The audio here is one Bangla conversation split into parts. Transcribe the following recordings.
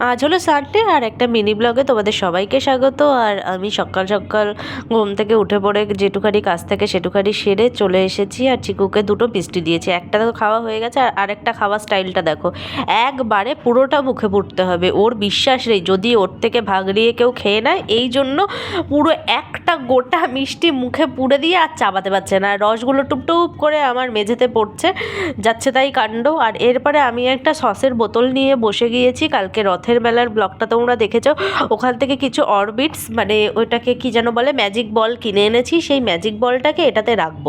আজ হলো সানডে আর একটা মিনি ব্লগে তোমাদের সবাইকে স্বাগত। আর আমি সকাল সকাল ঘুম থেকে উঠে পড়ে যেটুখানি কাজ থেকে সেটুখানি সেরে চলে এসেছি আর চিকুকে দুটো মিষ্টি দিয়েছি। একটা তো খাওয়া হয়ে গেছে আর আরেকটা খাওয়া স্টাইলটা দেখো। একবারে পুরোটা মুখে পুড়তে হবে, ওর বিশ্বাস নেই। যদি ওর থেকে ভাগ নিয়ে কেউ খেয়ে নেয়, এই জন্য পুরো একটা গোটা মিষ্টি মুখে পুড়ে দিয়ে আর চাবাতে পারছে না। রসগুলো টুপটুপ করে আমার মেঝেতে পড়ছে, যাচ্ছে তাই কাণ্ড। আর এরপরে আমি একটা সসের বোতল নিয়ে বসে গিয়েছি, কালকে রথের মেলার ব্লগটা তোমরা দেখেছ? ওখান থেকে কিছু অরবিটস মানে ওইটাকে কি যেন বলে ম্যাজিক বল কিনে এনেছি, সেই ম্যাজিক বলটাকে এটাতে রাখব।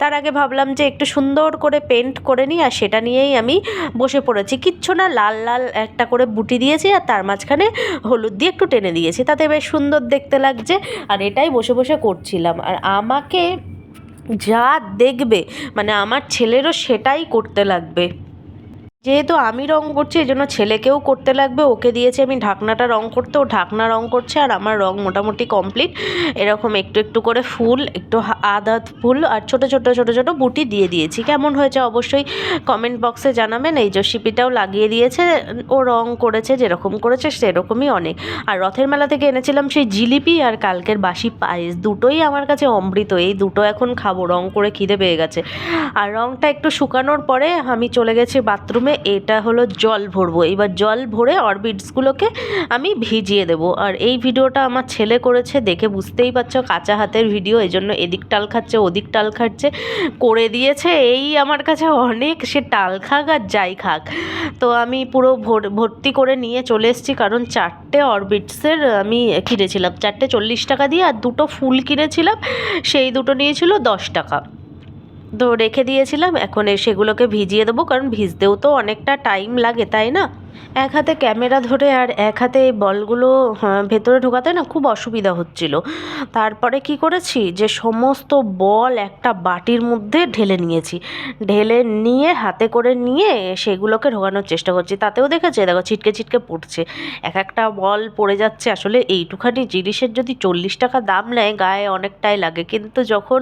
তার আগে ভাবলাম যে একটু সুন্দর করে পেন্ট করে নিই, আর সেটা নিয়েই আমি বসে পড়েছি। কিচ্ছু না, লাল লাল একটা করে বুটি দিয়েছি, আর তার মাঝখানে হলুদ দিয়ে একটু টেনে দিয়েছি। তাতে বেশ সুন্দর দেখতে লাগছে, আর এটাই বসে বসে করছিলাম। আর আমাকে যা দেখবে মানে আমার ছেলেরও সেটাই করতে লাগবে। যেহেতু আমি রং করছি এই জন্য ছেলেকেও করতে লাগবে। ওকে দিয়েছি আমি ঢাকনাটা রং করতে, ও ঢাকনা রং করছে আর আমার রং মোটামুটি কমপ্লিট। এরকম একটু একটু করে ফুল, একটু আধা ফুল আর ছোট ছোট ছোট ছোট বুটি দিয়ে দিয়েছি। কেমন হয়েছে অবশ্যই কমেন্ট বক্সে জানাবেন। এই জসিপিটাও লাগিয়ে দিয়েছে। ও রং করেছে, যেরকম করেছে সেরকমই অনেক। আর রথের মেলা থেকে এনেছিলাম সেই জিলিপি আর কালকের বাসি পায়েস। দুটোই আমার কাছে অমৃত। এই দুটো এখন খাব। রং করে খিদে পেয়ে গেছে। আর রংটা একটু শুকানোর পরে আমি চলে গেছি বাথরুমে। এটা হলো জল ভরবো। এবার জল ভরে অরবিটসগুলোকে আমি ভিজিয়ে দেবো। আর এই ভিডিওটা আমার ছেলে করেছে, দেখে বুঝতেই পারছ, কাঁচা হাতের ভিডিও এই জন্য এদিক টাল খাচ্ছে, ওদিক টাল খাচ্ছে, করে দিয়েছে। এই আমার কাছে অনেক, সে টাল খাক আর যাই খাক। তো আমি পুরো ভর, ভর্তি করে নিয়ে চলে এসেছি, কারণ চারটে অরবিটসের আমি কিনেছিলাম। চারটে চল্লিশ টাকা দিয়ে আর দুটো ফুল কিনেছিলাম, সেই দুটো নিয়েছিল দশ টাকা। তো রেখে দিয়েছিলাম, এখন সেগুলোকে ভিজিয়ে দেবো, কারণ ভিজতেও তো অনেকটা টাইম লাগে, তাই না? এক হাতে ক্যামেরা ধরে আর এক হাতে এই বলগুলো হ্যাঁ, ভেতরে ঢোকাতে না খুব অসুবিধা হচ্ছিল। তারপরে কি করেছি? যে সমস্ত বল একটা বাটির মধ্যে ঢেলে নিয়েছি। ঢেলে নিয়ে হাতে করে নিয়ে সেগুলোকে ঢোকানোর চেষ্টা করছি। তাতেও দেখেছে দেখো ছিটকে ছিটকে পড়ছে। এক একটা বল পড়ে যাচ্ছে। আসলে এইটুখানি জিনিসের যদি চল্লিশ টাকা দাম নেয় গায়ে অনেকটাই লাগে। কিন্তু যখন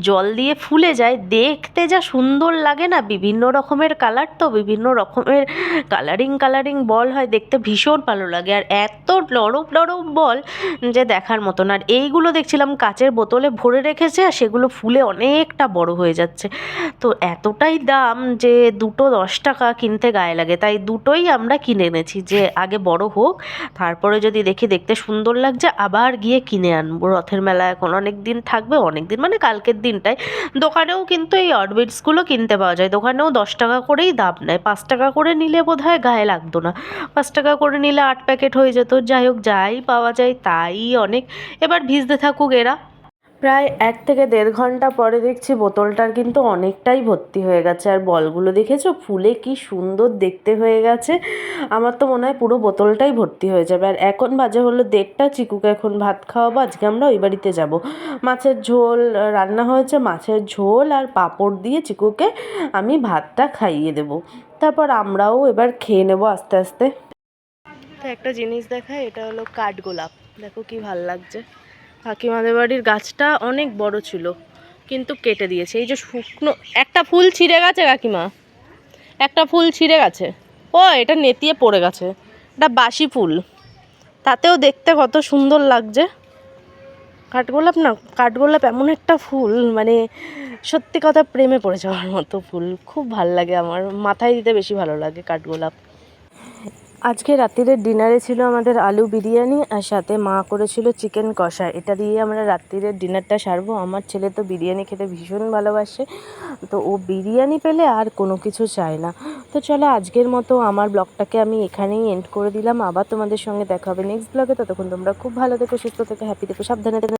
জল দিয়ে ফুলে যায় দেখতে যা সুন্দর লাগে না। বিভিন্ন রকমের কালার তো বিভিন্ন রকমের কালারিং কালারিং বল হয়, দেখতে ভীষণ ভালো লাগে। আর এত নরম নরম বল যে দেখার মতন। আর এইগুলো দেখছিলাম কাচের বোতলে ভরে রেখেছে আর সেগুলো ফুলে অনেকটা বড় হয়ে যাচ্ছে। তো এতটাই দাম যে দুটো দশ টাকা কিনতে গায়ে লাগে। তাই দুটোই আমরা কিনে এনেছি যে আগে বড় হোক, তারপরে যদি দেখি দেখতে সুন্দর লাগছে, আবার গিয়ে কিনে আনব। রথের মেলা এখন অনেক দিন থাকবে, অনেক দিন মানে কালকের দিনটায়। দোকানেও কিন্তু এই অডবিটসগুলো কিনতে পাওয়া যায়। দোকানেও দশ টাকা করেই দাম নেয়। পাঁচ টাকা করে নিলে বোধ হয় গায়ে লাগতো না। পাঁচ টাকা করে নিলে আট প্যাকেট হয়ে যেত। যাই হোক, যাই পাওয়া যায় তাই অনেক। এবার ভিজতে থাকুক এরা। প্রায় এক থেকে দেড় ঘণ্টা পরে দেখছি বোতলটার কিন্তু অনেকটাই ভর্তি হয়ে গেছে। আর বলগুলো দেখেছ? ফুলে কি সুন্দর দেখতে হয়ে গেছে। আমার তো মনে হয় পুরো বোতলটাই ভর্তি হয়ে যাবে। আর এখন বাজে হলো দেড়টা। চিকুকে এখন ভাত খাওয়াবো। আজকে আমরা ওই বাড়িতে যাব। মাছের ঝোল রান্না হয়েছে মাছের ঝোল আর পাঁপড় দিয়ে চিকুকে আমি ভাতটা খাইয়ে দেবো। তারপর আমরাও এবার খেয়ে নেব আস্তে আস্তে। তো একটা জিনিস দেখায় এটা হলো কাঠগোলাপ দেখো কি ভালো লাগছে। কাকিমাদের বাড়ির গাছটা অনেক বড় ছিল, কিন্তু কেটে দিয়েছে। এই যে শুকনো, একটা ফুল ছিঁড়ে গেছে কাকিমা। একটা ফুল ছিঁড়ে গেছে। ও, এটা নেতিয়ে পড়ে গেছে। এটা বাসি ফুল। তাতেও দেখতে কত সুন্দর লাগছে। কাঠগোলাপ না, কাঠগোলাপ এমন একটা ফুল মানে সত্যি কথা প্রেমে পড়ে যাওয়ার মতো ফুল। খুব ভালো লাগে আমার, মাথায় দিতে বেশি ভালো লাগে কাঠগোলাপ। আজকে রাত্রিরের ডিনারে ছিল আমাদের আলু বিরিয়ানি আর সাথে মা করেছিল চিকেন কষা। এটা দিয়ে আমরা রাত্রিরের ডিনারটা সারবো। আমার ছেলে তো বিরিয়ানি খেতে ভীষণ ভালোবাসে, তো ও বিরিয়ানি পেলে আর কোনো কিছু চায় না। তো চলো আজকের মতো আমার ব্লগটাকে আমি এখানেই এন্ড করে দিলাম। আবার তোমাদের সঙ্গে দেখা হবে নেক্সট ব্লগে ততক্ষণ তোমরা খুব ভালো থেকো, সুস্থ থেকো হ্যাপি থেকো, সাবধানে